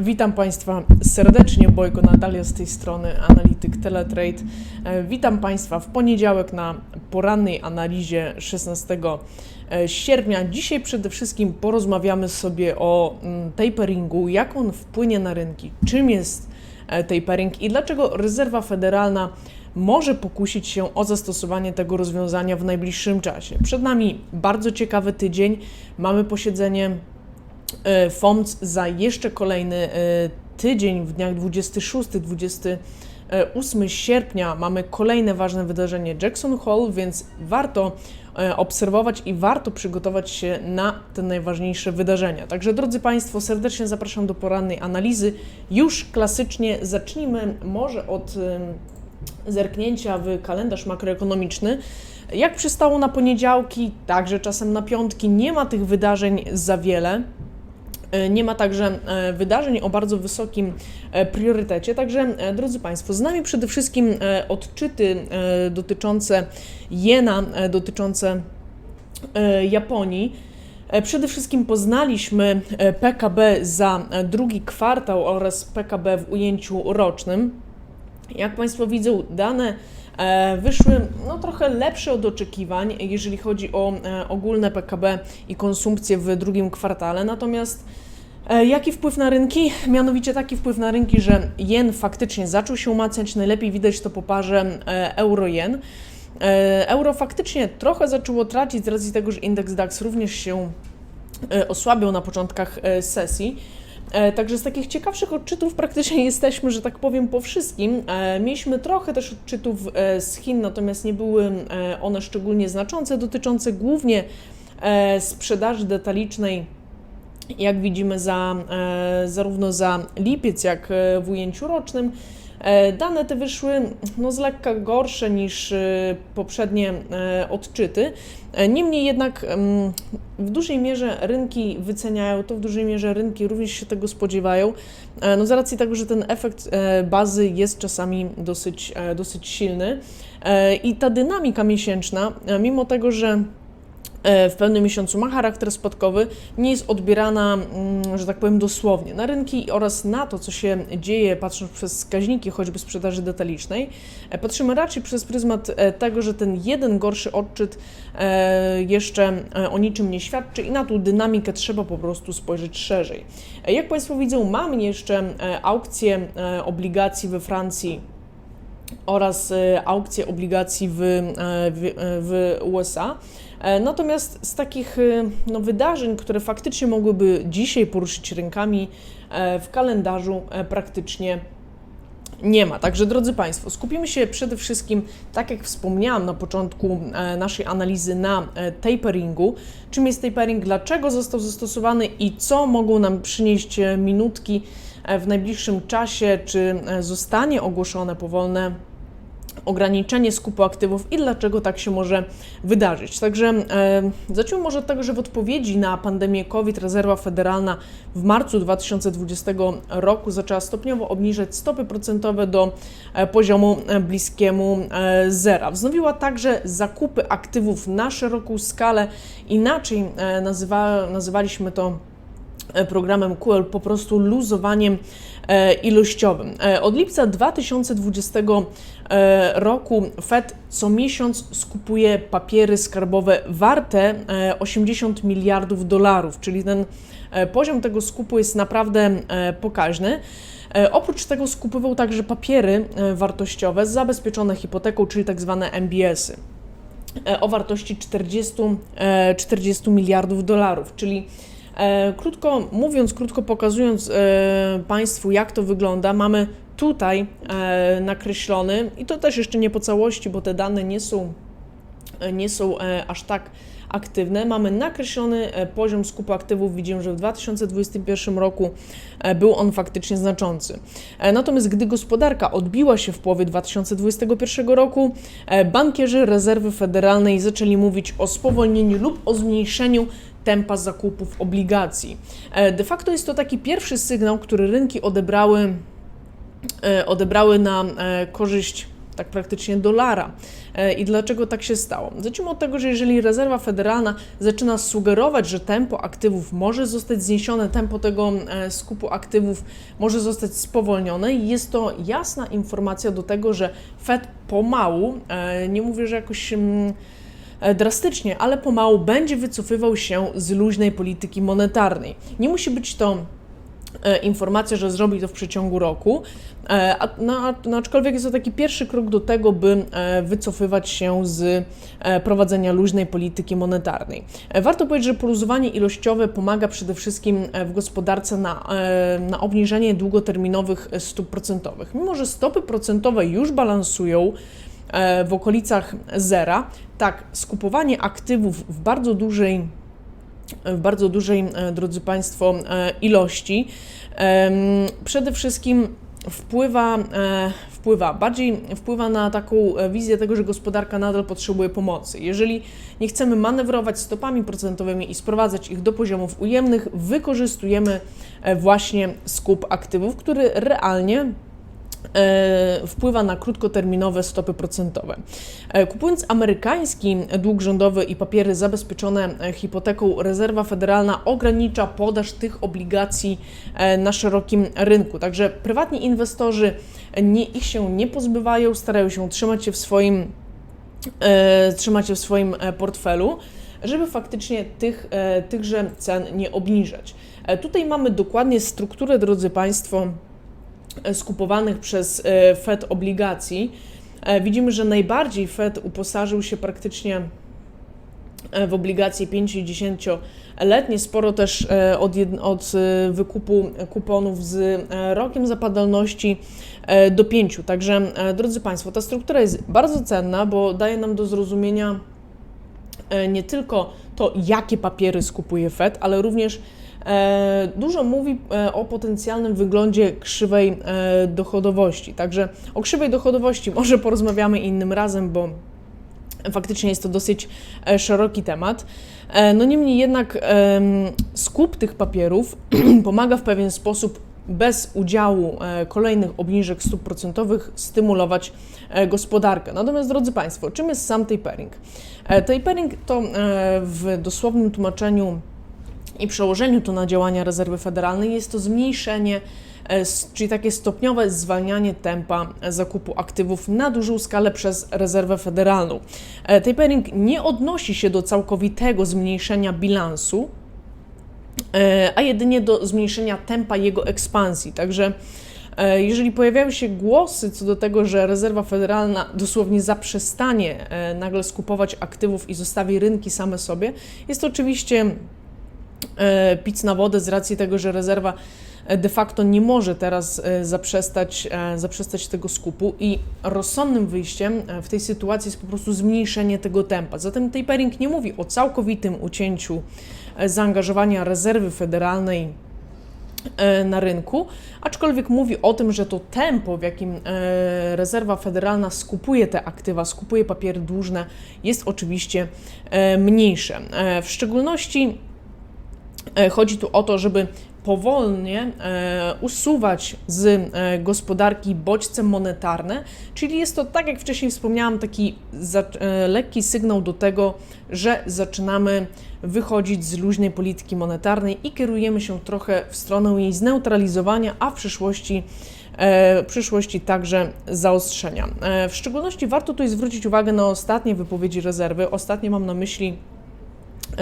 Witam Państwa serdecznie, Bojko Natalia z tej strony, analityk Teletrade. E, Witam Państwa w poniedziałek na porannej analizie 16 sierpnia. Dzisiaj przede wszystkim porozmawiamy sobie o mm, taperingu, jak on wpłynie na rynki, czym jest e, tapering i dlaczego rezerwa federalna może pokusić się o zastosowanie tego rozwiązania w najbliższym czasie. Przed nami bardzo ciekawy tydzień. Mamy posiedzenie e, FOMC za jeszcze kolejny e, tydzień w dniach 26-28 sierpnia mamy kolejne ważne wydarzenie Jackson Hole, więc warto e, obserwować i warto przygotować się na te najważniejsze wydarzenia. Także drodzy Państwo, serdecznie zapraszam do porannej analizy. Już klasycznie zacznijmy może od zerknięcia w kalendarz makroekonomiczny. Jak przystało na poniedziałki, także czasem na piątki, nie ma tych wydarzeń za wiele. E, Nie ma także e, wydarzeń o bardzo wysokim e, priorytecie. Także, drodzy Państwo, z nami przede wszystkim odczyty dotyczące jena, dotyczące Japonii. Przede wszystkim poznaliśmy PKB za drugi kwartał oraz PKB w ujęciu rocznym. Jak Państwo widzą, dane wyszły no, trochę lepsze od oczekiwań, jeżeli chodzi o e, ogólne PKB i konsumpcję w drugim kwartale. Natomiast e, jaki wpływ na rynki? Mianowicie taki wpływ na rynki, że jen faktycznie zaczął się umacniać. Najlepiej widać to po parze e, euro-jen. E, Euro faktycznie trochę zaczęło tracić z racji tego, że indeks DAX również się e, osłabiał na początkach e, sesji. E, Także z takich ciekawszych odczytów praktycznie jesteśmy, że tak powiem, po wszystkim. E, Mieliśmy trochę też odczytów e, z Chin, natomiast nie były one szczególnie znaczące, dotyczące głównie sprzedaży detalicznej, jak widzimy, za, zarówno za lipiec, jak w ujęciu rocznym. Dane te wyszły no, z lekka gorsze niż poprzednie odczyty. E, Niemniej jednak w dużej mierze rynki wyceniają to, w dużej mierze rynki również się tego spodziewają. E, No z racji tego, że ten efekt e, bazy jest czasami dosyć, dosyć silny i ta dynamika miesięczna, mimo tego, że w pewnym miesiącu ma charakter spadkowy, nie jest odbierana, mm, że tak powiem, dosłownie na rynki oraz na to, co się dzieje, patrząc przez wskaźniki choćby sprzedaży detalicznej. E, Patrzymy raczej przez pryzmat e, tego, że ten jeden gorszy odczyt e, jeszcze e, o niczym nie świadczy i na tą dynamikę trzeba po prostu spojrzeć szerzej. E, Jak Państwo widzą, mamy jeszcze e, aukcję e, obligacji we Francji oraz e, aukcje obligacji w, e, w, e, w USA. E, Natomiast z takich no, wydarzeń, które faktycznie mogłyby dzisiaj poruszyć rynkami e, w kalendarzu e, praktycznie nie ma. Także drodzy Państwo, skupimy się przede wszystkim, tak jak wspomniałam na początku naszej analizy, na taperingu. Czym jest tapering, dlaczego został zastosowany i co mogą nam przynieść minutki w najbliższym czasie, czy e, zostanie ogłoszone powolne ograniczenie skupu aktywów i dlaczego tak się może wydarzyć. Także e, zacznijmy może tego, że w odpowiedzi na pandemię COVID rezerwa federalna w marcu 2020 roku zaczęła stopniowo obniżać stopy procentowe do e, poziomu e, bliskiemu e, zera. Wznowiła także zakupy aktywów na szeroką skalę. Inaczej e, nazywa, nazywaliśmy to e, programem QL po prostu luzowaniem e, ilościowym. E, Od lipca 2020 e, roku Fed co miesiąc skupuje papiery skarbowe warte e, 80 miliardów dolarów, czyli ten e, poziom tego skupu jest naprawdę e, pokaźny. E, Oprócz tego skupywał także papiery e, wartościowe zabezpieczone hipoteką, czyli tak zwane MBS-y e, o wartości 40, e, 40 miliardów dolarów, czyli e, krótko mówiąc, krótko pokazując e, Państwu, jak to wygląda, mamy tutaj e, nakreślony, i to też jeszcze nie po całości, bo te dane nie są, e, nie są e, aż tak aktywne. Mamy nakreślony e, poziom skupu aktywów. Widzimy, że w 2021 roku e, był on faktycznie znaczący. E, Natomiast gdy gospodarka odbiła się w połowie 2021 roku, e, bankierzy rezerwy federalnej zaczęli mówić o spowolnieniu lub o zmniejszeniu tempa zakupów obligacji. E, De facto jest to taki pierwszy sygnał, który rynki odebrały, e, odebrały na e, korzyść tak praktycznie dolara. I dlaczego tak się stało? Zacznijmy od tego, że jeżeli rezerwa federalna zaczyna sugerować, że tempo aktywów może zostać zniesione, tempo tego skupu aktywów może zostać spowolnione, jest to jasna informacja do tego, że Fed pomału, nie mówię, że jakoś mm, drastycznie, ale pomału będzie wycofywał się z luźnej polityki monetarnej. Nie musi być to E, informacja, że zrobi to w przeciągu roku, e, no, no, aczkolwiek jest to taki pierwszy krok do tego, by e, wycofywać się z prowadzenia luźnej polityki monetarnej. Warto powiedzieć, że poluzowanie ilościowe pomaga przede wszystkim w gospodarce na, na obniżenie długoterminowych stóp procentowych. Mimo, że stopy procentowe już balansują w okolicach zera, tak, skupowanie aktywów w bardzo dużej w bardzo dużej, e, drodzy Państwo, e, ilości. Przede wszystkim wpływa, e, wpływa, bardziej wpływa na taką wizję tego, że gospodarka nadal potrzebuje pomocy. Jeżeli nie chcemy manewrować stopami procentowymi i sprowadzać ich do poziomów ujemnych, wykorzystujemy właśnie skup aktywów, który realnie E, wpływa na krótkoterminowe stopy procentowe. E, kupując amerykański dług rządowy i papiery zabezpieczone hipoteką, rezerwa federalna ogranicza podaż tych obligacji e, na szerokim rynku. Także prywatni inwestorzy nie, ich się nie pozbywają, starają się trzymać się w swoim, trzymać się w swoim portfelu żeby faktycznie tych, tychże cen nie obniżać. Tutaj mamy dokładnie strukturę, drodzy Państwo, skupowanych przez e, Fed obligacji, e, widzimy, że najbardziej Fed uposażył się praktycznie e, w obligacje 5 i 10-letnie, sporo też od, od wykupu kuponów z rokiem zapadalności do 5. Także, drodzy Państwo, ta struktura jest bardzo cenna, bo daje nam do zrozumienia nie tylko to, jakie papiery skupuje Fed, ale również E, dużo mówi e, o potencjalnym wyglądzie krzywej e, dochodowości. Także o krzywej dochodowości może porozmawiamy innym razem, bo faktycznie jest to dosyć szeroki temat. No niemniej jednak skup tych papierów pomaga w pewien sposób bez udziału kolejnych obniżek stóp procentowych stymulować gospodarkę. Natomiast drodzy Państwo, czym jest sam tapering? Tapering to w dosłownym tłumaczeniu i przełożeniu to na działania rezerwy federalnej jest to zmniejszenie, e, czyli takie stopniowe zwalnianie tempa zakupu aktywów na dużą skalę przez rezerwę federalną. E, tapering nie odnosi się do całkowitego zmniejszenia bilansu, e, a jedynie do zmniejszenia tempa jego ekspansji. Także jeżeli pojawiają się głosy co do tego, że rezerwa federalna dosłownie zaprzestanie nagle skupować aktywów i zostawi rynki same sobie, jest to oczywiście pic na wodę z racji tego, że rezerwa e, de facto nie może teraz e, zaprzestać, zaprzestać tego skupu i rozsądnym wyjściem w tej sytuacji jest po prostu zmniejszenie tego tempa. Zatem tapering nie mówi o całkowitym ucięciu zaangażowania rezerwy federalnej na rynku, aczkolwiek mówi o tym, że to tempo, w jakim rezerwa federalna skupuje te aktywa, skupuje papiery dłużne, jest oczywiście mniejsze. W szczególności E, chodzi tu o to, żeby powolnie e, usuwać z e, gospodarki bodźce monetarne, czyli jest to, tak jak wcześniej wspomniałam, taki e, lekki sygnał do tego, że zaczynamy wychodzić z luźnej polityki monetarnej i kierujemy się trochę w stronę jej zneutralizowania, a w przyszłości e, w przyszłości także zaostrzenia. E, w szczególności warto tutaj zwrócić uwagę na ostatnie wypowiedzi rezerwy. Ostatnie mam na myśli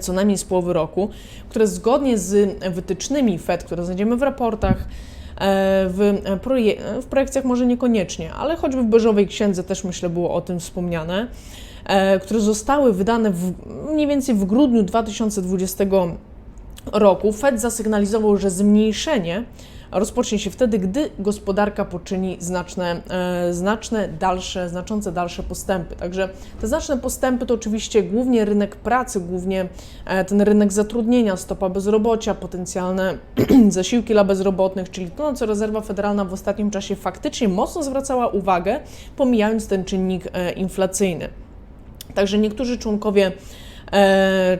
co najmniej z połowy roku, które zgodnie z wytycznymi FED, które znajdziemy w raportach, e, w, proje w projekcjach może niekoniecznie, ale choćby w Beżowej Księdze też myślę było o tym wspomniane, e, które zostały wydane w, mniej więcej w grudniu 2020 roku. Fed zasygnalizował, że zmniejszenie rozpocznie się wtedy, gdy gospodarka poczyni znaczne, e, znaczne dalsze, znaczące dalsze postępy. Także te znaczne postępy to oczywiście głównie rynek pracy, głównie e, ten rynek zatrudnienia, stopa bezrobocia, potencjalne zasiłki dla bezrobotnych, czyli to, co rezerwa federalna w ostatnim czasie faktycznie mocno zwracała uwagę, pomijając ten czynnik e, inflacyjny. Także niektórzy członkowie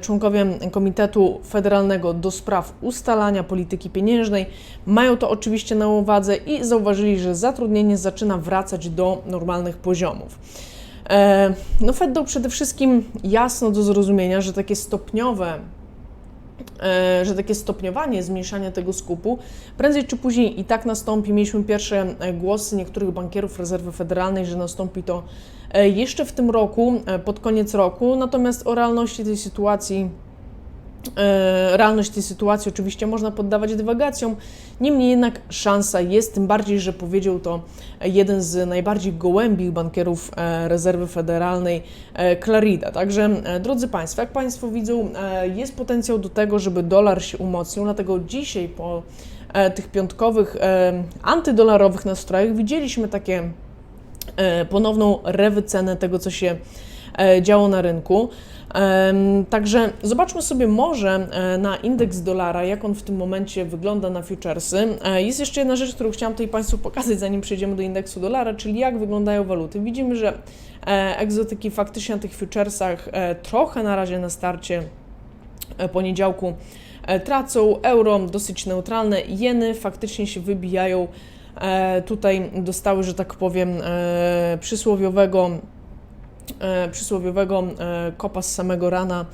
członkowie Komitetu Federalnego do spraw ustalania polityki pieniężnej mają to oczywiście na uwadze i zauważyli, że zatrudnienie zaczyna wracać do normalnych poziomów. E, no Fed dał przede wszystkim jasno do zrozumienia, że takie stopniowe e, że takie stopniowanie, zmniejszanie tego skupu prędzej czy później i tak nastąpi. Mieliśmy pierwsze głosy niektórych bankierów rezerwy federalnej, że nastąpi to E, jeszcze w tym roku, e, pod koniec roku, natomiast o realności tej sytuacji e, realność tej sytuacji oczywiście można poddawać dywagacjom, niemniej jednak szansa jest, tym bardziej, że powiedział to jeden z najbardziej gołębich bankierów rezerwy federalnej, Clarida. Także, drodzy Państwo, jak Państwo widzą, jest potencjał do tego, żeby dolar się umocnił, dlatego dzisiaj po tych piątkowych antydolarowych nastrojach widzieliśmy takie E, ponowną rewycenę tego, co się e, działo na rynku. Także zobaczmy sobie może e, na indeks dolara, jak on w tym momencie wygląda na futuresy. Jest jeszcze jedna rzecz, którą chciałam tutaj Państwu pokazać, zanim przejdziemy do indeksu dolara, czyli jak wyglądają waluty. Widzimy, że egzotyki faktycznie na tych futuresach trochę na razie na starcie poniedziałku tracą. Euro dosyć neutralne, jeny faktycznie się wybijają E, tutaj dostały, że tak powiem, e, przysłowiowego, e, przysłowiowego kopa z samego rana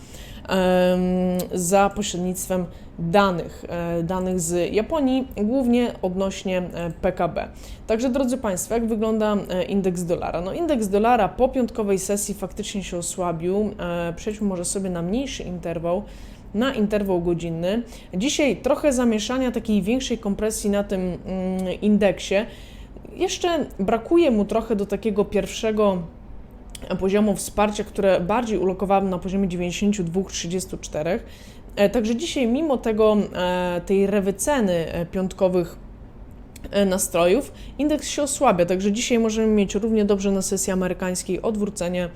za pośrednictwem danych, danych z Japonii, głównie odnośnie PKB. Także drodzy Państwo, jak wygląda indeks dolara? No indeks dolara po piątkowej sesji faktycznie się osłabił. Przejdźmy może sobie na mniejszy interwał na interwał godzinny. Dzisiaj trochę zamieszania, takiej większej kompresji na tym mm, indeksie. Jeszcze brakuje mu trochę do takiego pierwszego poziomu wsparcia, które bardziej ulokowałam na poziomie 92-34. E, także dzisiaj, mimo tego, e, tej rewyceny e, piątkowych nastrojów, indeks się osłabia. Także dzisiaj możemy mieć równie dobrze na sesji amerykańskiej odwrócenie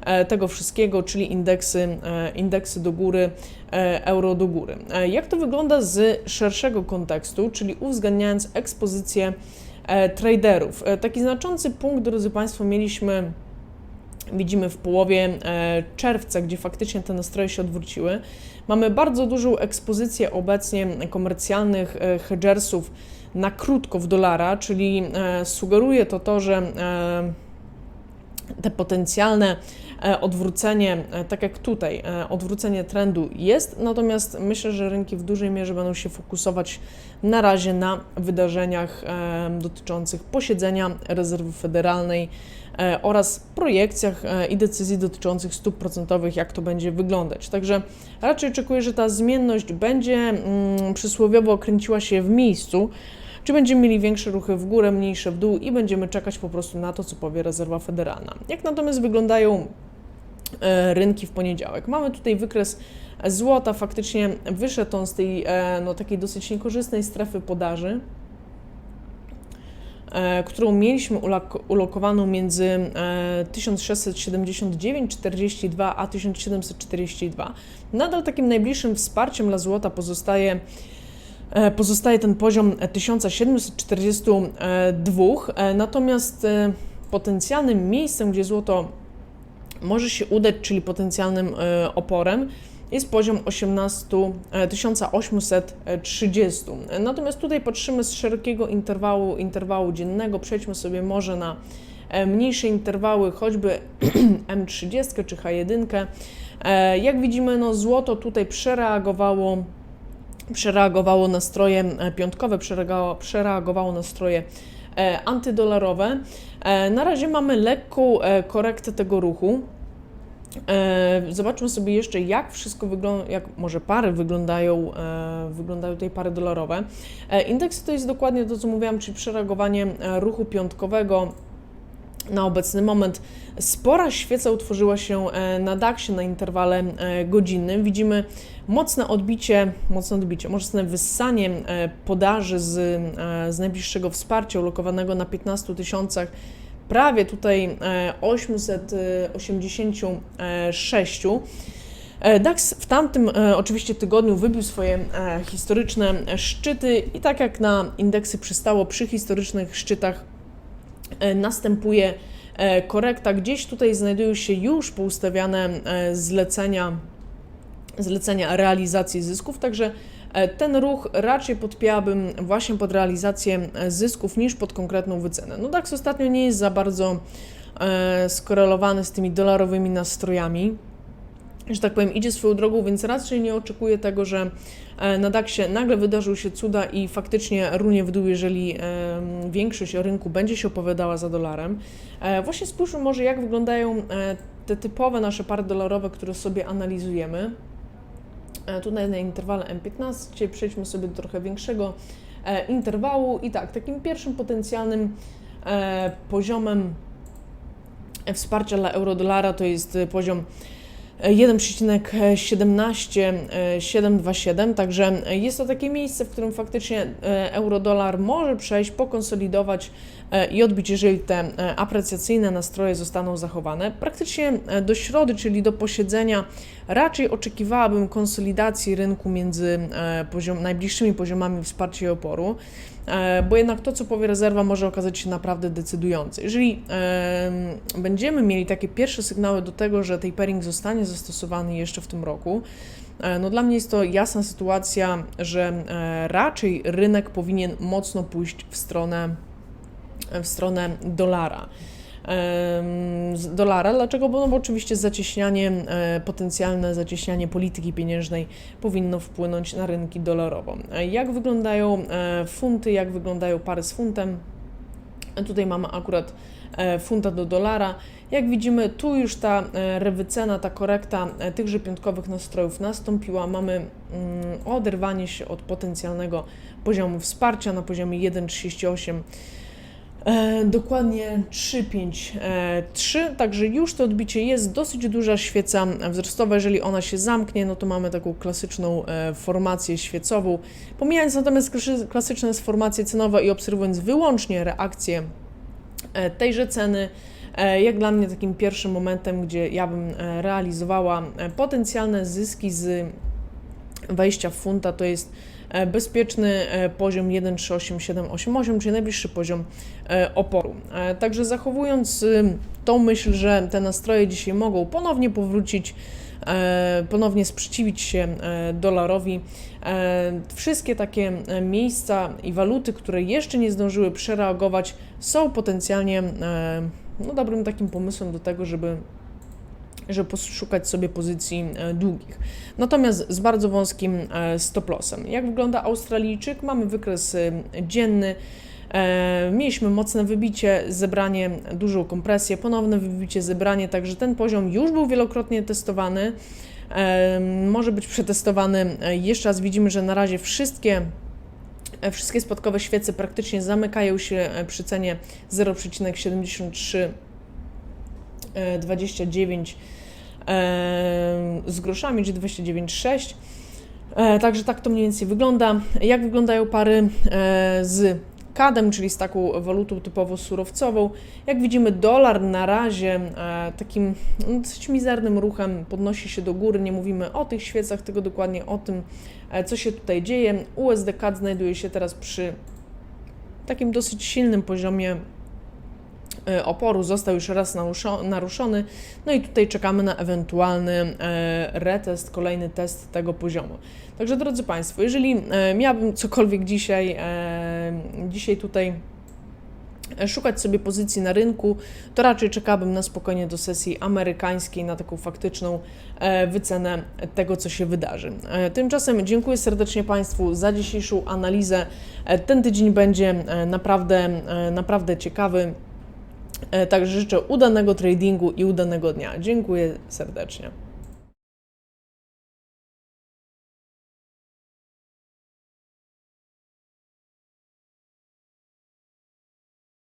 E, tego wszystkiego, czyli indeksy, e, indeksy do góry, e, euro do góry. Jak to wygląda z szerszego kontekstu, czyli uwzględniając ekspozycję traderów? Taki znaczący punkt, drodzy Państwo, mieliśmy widzimy w połowie czerwca, gdzie faktycznie te nastroje się odwróciły. Mamy bardzo dużą ekspozycję obecnie komercjalnych hedgersów na krótko w dolara, czyli sugeruje to to, że te potencjalne E, odwrócenie, e, tak jak tutaj, e, odwrócenie trendu jest, natomiast myślę, że rynki w dużej mierze będą się fokusować na razie na wydarzeniach dotyczących posiedzenia rezerwy federalnej oraz projekcjach i decyzji dotyczących stóp procentowych, jak to będzie wyglądać. Także raczej oczekuję, że ta zmienność będzie mm, przysłowiowo kręciła się w miejscu, czy będziemy mieli większe ruchy w górę, mniejsze w dół i będziemy czekać po prostu na to, co powie rezerwa federalna. Jak natomiast wyglądają E, rynki w poniedziałek. Mamy tutaj wykres złota, faktycznie wyszedł on z tej e, no, takiej dosyć niekorzystnej strefy podaży, e, którą mieliśmy ulokowaną między 1679,42 a 1742. Nadal takim najbliższym wsparciem dla złota pozostaje pozostaje ten poziom 1742, natomiast potencjalnym miejscem, gdzie złoto może się udać, czyli potencjalnym e, oporem, jest poziom 18, 1830. E, Natomiast tutaj patrzymy z szerokiego interwału, interwału dziennego, przejdźmy sobie może na e, mniejsze interwały, choćby M30 czy H1. Jak widzimy, no złoto tutaj przereagowało, przereagowało nastroje piątkowe, przereagowało, przereagowało nastroje antydolarowe. E, na razie mamy lekką e, korektę tego ruchu. E, zobaczmy sobie jeszcze, jak wszystko wygląda, jak może pary wyglądają, wyglądają tej pary dolarowe. Indeks to jest dokładnie to, co mówiłam, czyli przereagowanie ruchu piątkowego na obecny moment. Spora świeca utworzyła się na DAXie na interwale godzinnym. Widzimy mocne odbicie, mocne odbicie, mocne wyssanie e, podaży z, e, z najbliższego wsparcia ulokowanego na 15 tysiącach, prawie tutaj 886. E, DAX w tamtym oczywiście tygodniu wybił swoje historyczne szczyty i tak jak na indeksy przystało przy historycznych szczytach następuje korekta. Gdzieś tutaj znajdują się już poustawiane zlecenia zlecenia realizacji zysków, także e, ten ruch raczej podpięłabym właśnie pod realizację e, zysków niż pod konkretną wycenę. No DAX ostatnio nie jest za bardzo e, skorelowany z tymi dolarowymi nastrojami, że tak powiem, idzie swoją drogą, więc raczej nie oczekuję tego, że na DAXie nagle wydarzył się cuda i faktycznie runie w dół, jeżeli większość rynku będzie się opowiadała za dolarem. Właśnie spójrzmy może, jak wyglądają te typowe nasze pary dolarowe, które sobie analizujemy. E, Tutaj na interwale M15 przejdźmy sobie do trochę większego e, interwału. I tak, takim pierwszym potencjalnym e, poziomem wsparcia dla euro-dolara to jest poziom 1,17727, także jest to takie miejsce, w którym faktycznie e, euro-dolar może przejść, pokonsolidować e, i odbić, jeżeli te e, aprecjacyjne nastroje zostaną zachowane. Praktycznie e, do środy, czyli do posiedzenia, raczej oczekiwałabym konsolidacji rynku między e, poziom, najbliższymi poziomami wsparcia i oporu, e, bo jednak to, co powie rezerwa, może okazać się naprawdę decydujące. Jeżeli e, będziemy mieli takie pierwsze sygnały do tego, że tapering zostanie zastosowany jeszcze w tym roku, e, no dla mnie jest to jasna sytuacja, że e, raczej rynek powinien mocno pójść w stronę w stronę dolara. Z dolara. Dlaczego? Bo, no bo oczywiście zacieśnianie, e, potencjalne zacieśnianie polityki pieniężnej powinno wpłynąć na rynki dolarowo. E, Jak wyglądają e, funty, jak wyglądają pary z funtem? Tutaj mamy akurat e, funta do dolara. Jak widzimy, tu już ta rewycena, ta korekta tychże piątkowych nastrojów nastąpiła. Mamy mm, oderwanie się od potencjalnego poziomu wsparcia na poziomie 1,38. E, dokładnie 3,53, także już to odbicie jest dosyć duża świeca wzrostowa. Jeżeli ona się zamknie, no to mamy taką klasyczną e, formację świecową. Pomijając natomiast klasy- klasyczne formacje cenowe i obserwując wyłącznie reakcję e, tejże ceny, e, jak dla mnie takim pierwszym momentem, gdzie ja bym e, realizowała e, potencjalne zyski z wejścia w funta, to jest e, bezpieczny e, poziom 1,38788, czyli najbliższy poziom e, oporu. E, Także zachowując y, tą myśl, że te nastroje dzisiaj mogą ponownie powrócić, e, ponownie sprzeciwić się e, dolarowi, e, wszystkie takie e, miejsca i waluty, które jeszcze nie zdążyły przereagować, są potencjalnie e, no, dobrym takim pomysłem do tego, żeby żeby poszukać sobie pozycji e, długich. Natomiast z bardzo wąskim e, stop-lossem. Jak wygląda Australijczyk? Mamy wykres e, dzienny. Mieliśmy mocne wybicie, zebranie, dużą kompresję, ponowne wybicie, zebranie, także ten poziom już był wielokrotnie testowany. Może być przetestowany jeszcze raz. Widzimy, że na razie wszystkie Wszystkie spadkowe świece praktycznie zamykają się przy cenie 0,73 e, 29 e, z groszami, czy 29,6. E, Także tak to mniej więcej wygląda. Jak wyglądają pary e, z kadem, czyli z taką walutą typowo surowcową? Jak widzimy, dolar na razie e, takim no, dosyć mizernym ruchem podnosi się do góry. Nie mówimy o tych świecach, tylko dokładnie o tym, e, co się tutaj dzieje. USD CAD znajduje się teraz przy takim dosyć silnym poziomie e, oporu został już raz naruszo- naruszony. No i tutaj czekamy na ewentualny e, retest, kolejny test tego poziomu. Także drodzy Państwo, jeżeli e, miałabym cokolwiek dzisiaj, e, dzisiaj tutaj szukać sobie pozycji na rynku, to raczej czekałabym na spokojnie do sesji amerykańskiej, na taką faktyczną wycenę tego, co się wydarzy. Tymczasem dziękuję serdecznie Państwu za dzisiejszą analizę. Ten tydzień będzie naprawdę, naprawdę ciekawy. E, Także życzę udanego tradingu i udanego dnia. Dziękuję serdecznie.